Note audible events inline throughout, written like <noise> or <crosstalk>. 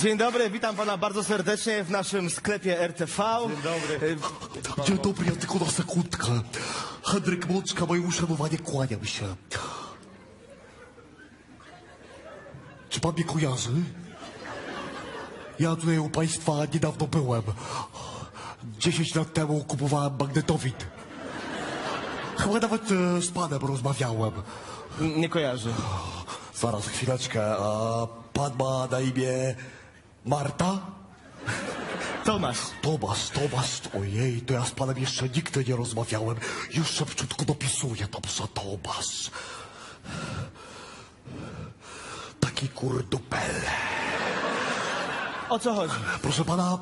Dzień dobry, witam pana bardzo serdecznie w naszym sklepie RTV. Dzień dobry. Dzień dobry, ja tylko na sekundkę. Henryk Mączka, moje uszanowanie, kłaniam się. Czy pan mnie kojarzy? Ja tutaj u państwa niedawno byłem. 10 lat temu kupowałem magnetowid. Chyba nawet e, z panem rozmawiałem. Nie kojarzy. Zaraz, chwileczkę. A pan ma na imię Marta? Tomasz. Tomasz, Tomasz, ojej, to ja z panem jeszcze nigdy nie rozmawiałem. Już szybciutko dopisuję, dobrze, Tomasz. Taki kurdupel. O co chodzi? Proszę pana,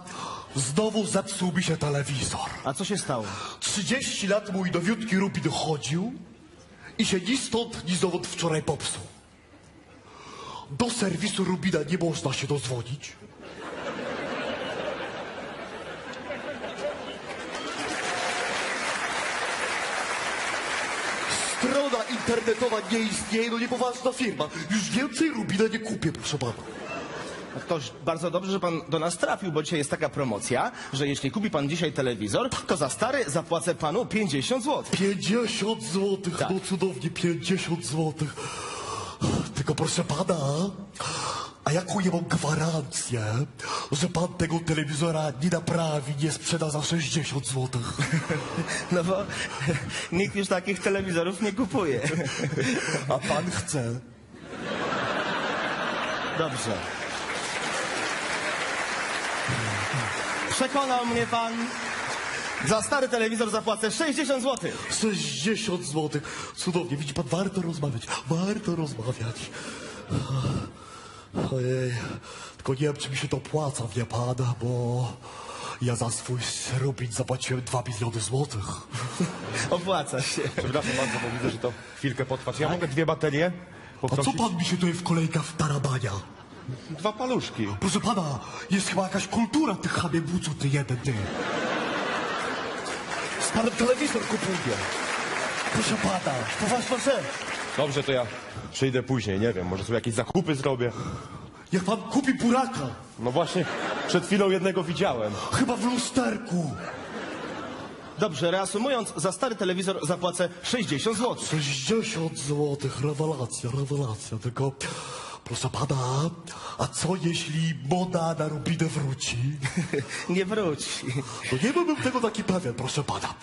znowu zepsuł mi się telewizor. A co się stało? 30 lat mój nowiutki Rubin chodził i się ni stąd, ni zowąd wczoraj popsuł. Do serwisu Rubina nie można się dozwonić. Strona internetowa nie istnieje, no niepoważna firma. Już więcej Rubina nie kupię, proszę pana. To bardzo dobrze, że pan do nas trafił, bo dzisiaj jest taka promocja, że jeśli kupi pan dzisiaj telewizor, to za stary zapłacę panu 50 zł. 50 złotych, Tak. no cudownie, 50 złotych. Tylko proszę pana, a jaką ja mam gwarancję, że pan tego telewizora nie naprawi, nie sprzeda za 60 złotych? <laughs> No bo nikt już takich telewizorów nie kupuje. A pan chce? Dobrze. Przekonał mnie pan. Za stary telewizor zapłacę 60 zł. 60 złotych. Cudownie, widzi pan, warto rozmawiać, warto rozmawiać. Ojej, tylko nie wiem, czy mi się to opłaca, wie pan, bo ja za swój Rubin zapłaciłem 2 miliony złotych. Opłaca się. Przepraszam bardzo, bo widzę, że to chwilkę potrwa. Czy ja mogę dwie baterie A co poprosić? pan mi się tutaj w kolejkach wtarabania? Dwa paluszki. Proszę pana, jest chyba jakaś kultura tych chamiebuców, ty jeden, ty. Panem telewizor kupuję. Proszę pana, poważna rzecz. Dobrze, to ja przyjdę później, nie wiem, może sobie jakieś zakupy zrobię. Jak pan kupi buraka, No właśnie, przed chwilą jednego widziałem. chyba w lusterku. Dobrze, reasumując, za stary telewizor zapłacę 60 zł. 60 złotych, rewelacja, rewelacja. Tylko, proszę pana, a co jeśli moda na Rubinę wróci? <laughs> Nie wróci. No nie byłbym tego taki pewien, proszę pana.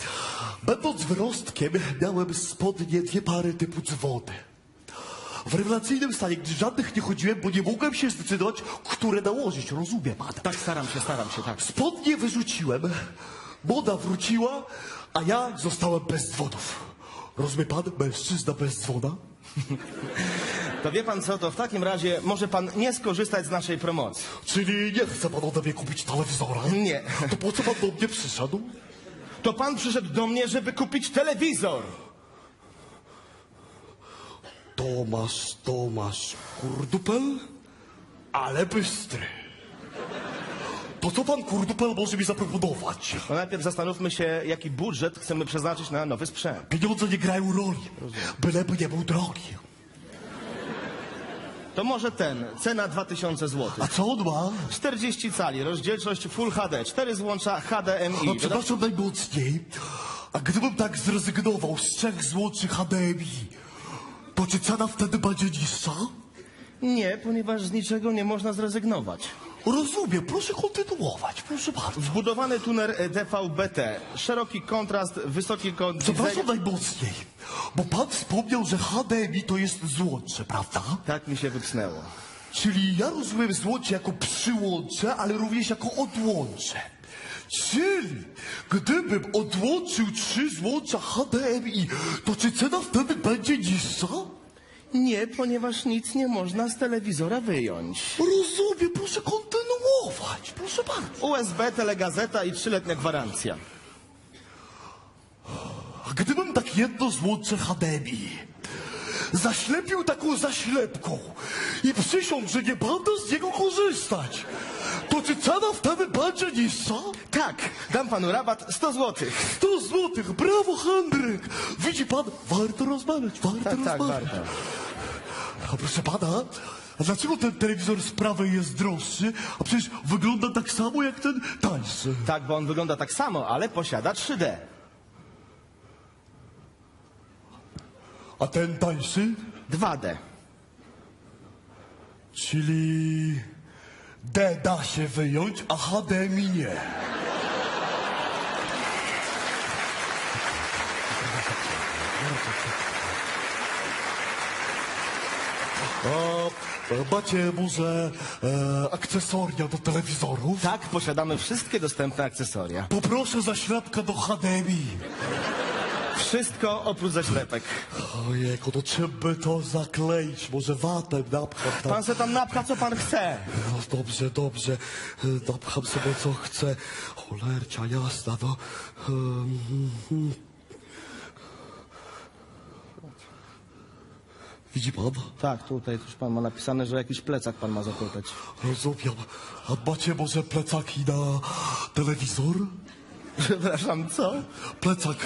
Będąc wyrostkiem, miałem spodnie dwie pary typu dzwony. W rewelacyjnym stanie, gdy żadnych nie chodziłem, bo nie mogłem się zdecydować, które nałożyć, rozumie pan? Tak, staram się, staram się, tak. Spodnie wyrzuciłem, moda wróciła, a ja zostałem bez dzwonów. Rozumie pan, mężczyzna bez dzwona? <laughs> To wie pan co, to w takim razie może pan nie skorzystać z naszej promocji. Czyli nie chce pan ode mnie kupić telewizora? Nie. To po co pan do mnie przyszedł? To pan przyszedł do mnie, żeby kupić telewizor. Tomasz, Tomasz, kurdupel, ale bystry. To co pan kurdupel może mi zaproponować? No najpierw zastanówmy się, jaki budżet chcemy przeznaczyć na nowy sprzęt. Pieniądze nie grają roli, byleby nie był drogi. To może ten, cena 2000 zł. A co on ma? 40 cali, rozdzielczość Full HD, 4 złącza HDMI. No przepraszam najmocniej, a gdybym tak zrezygnował z trzech złotych HDMI, to czy cena wtedy będzie niższa? Nie, ponieważ z niczego nie można zrezygnować. Rozumiem, proszę kontynuować, proszę bardzo. Wbudowany tuner e, DVB-T, szeroki kontrast, wysoki kąt Przepraszam najmocniej, bo pan wspomniał, że HDMI to jest złącze, prawda? Tak mi się wypsnęło. Czyli ja rozumiem złącze jako przyłącze, ale również jako odłącze. Czyli gdybym odłączył trzy złącza HDMI, to czy cena wtedy będzie niższa? Nie, ponieważ nic nie można z telewizora wyjąć. Rozumiem, proszę kontynuować, proszę bardzo. USB, telegazeta i trzyletnia gwarancja. Tak jedno złącze HDMI zaślepił taką zaślepką i przysiągł, że nie będę z niego korzystać, to czy cena wtedy będzie niższa? Tak, dam panu rabat 100 zł. 100 złotych, brawo Henryk! Widzi pan, warto rozmawiać, warto Tak, tak, rozmawiać. warto. A proszę pana, a dlaczego ten telewizor z prawej jest droższy, a przecież wygląda tak samo jak ten tańszy? Tak, bo on wygląda tak samo, ale posiada 3D. A ten tańszy? 2D. Czyli D da się wyjąć, a HDMI nie. A, macie może e, akcesoria do telewizorów? Tak, posiadamy wszystkie dostępne akcesoria. Poproszę zaślepkę do HDMI. Wszystko oprócz zaślepek. Ojejku, to czym by to zakleić? Może watem napcham tam. Pan se tam napcha, co pan chce. No dobrze, dobrze. Napcham sobie co chcę. Cholercia jasna, no. Mhm. Widzi pan? Tak, tutaj też pan ma napisane, że jakiś plecak pan ma zapytać. Rozumiem. A macie może plecaki na telewizor? Przepraszam, co? Plecak,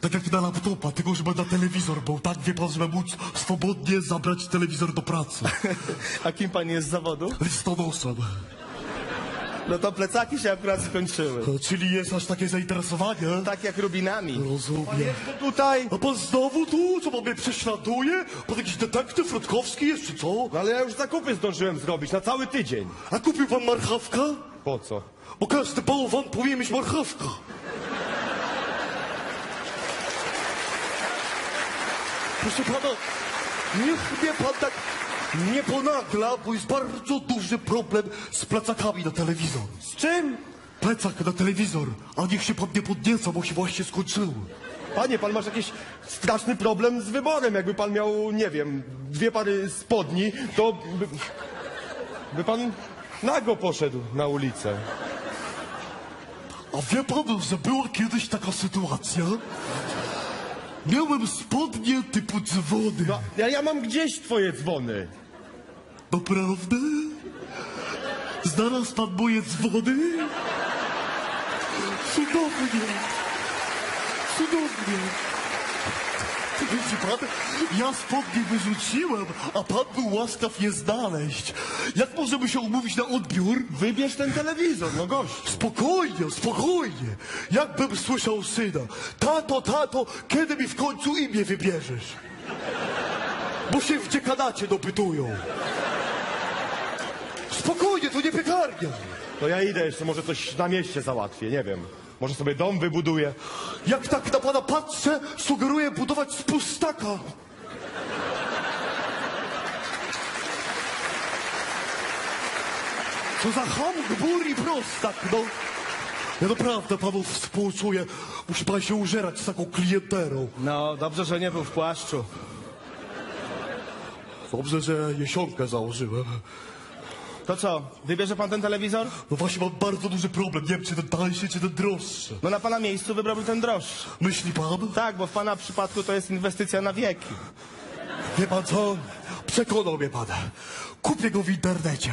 tak jak na laptopa, tylko żeby na telewizor był. Tak wie pan, żeby móc swobodnie zabrać telewizor do pracy. <laughs> A kim pan jest z zawodu? Listonosem. No to plecaki się akurat skończyły. Czyli jest aż takie zainteresowanie? Tak jak rubinami. Rozumiem. Tutaj. A pan znowu tu? Co pan mnie prześladuje? Pan jakiś detektyw Rutkowski jest, czy co? No ale ja już zakupy zdążyłem zrobić na cały tydzień. A kupił pan marchawka? Po co? Bo każdy bałwan powinien mieć marchawka. Proszę pana, niech mnie pan tak nie ponagla, bo jest bardzo duży problem z plecakami na telewizor. Z czym? Plecak na telewizor, a niech się pan nie podnieca, bo się właśnie skończył. Panie, pan masz jakiś straszny problem z wyborem. Jakby pan miał, nie wiem, dwie pary spodni, to by, by pan nago poszedł na ulicę. A wie pan, że była kiedyś taka sytuacja? Miałem spodnie typu dzwony. No, ja, ja mam gdzieś twoje dzwony. Naprawdę? Znalazł pan moje dzwony? Cudownie. Cudownie. Pan, ja spodnie wyrzuciłem, a pan był łaskaw je znaleźć. Jak możemy się umówić na odbiór? Wybierz ten telewizor, no gość. Spokojnie, spokojnie. Jakbym słyszał syna. Tato, tato, kiedy mi w końcu imię wybierzesz? Bo się w dziekanacie dopytują. Spokojnie, to nie piekarnia. To ja idę jeszcze, może coś na mieście załatwię, nie wiem. Może sobie dom wybuduję. Jak tak na pana patrzę, sugeruję budować z pustaka. Co za ham, gbur i prostak, no. Ja naprawdę panu współczuję. Musi pan się użerać z taką klienterą. No, dobrze, że nie był w płaszczu. Dobrze, że jesionkę założyłem. To co, wybierze pan ten telewizor? No właśnie mam bardzo duży problem. Nie wiem, czy ten tańszy, czy ten droższy. No na pana miejscu wybrałbym ten droższy. Myśli pan? Tak, bo w pana przypadku to jest inwestycja na wieki. Wie pan co? Przekonał mnie pan. Kupię go w internecie.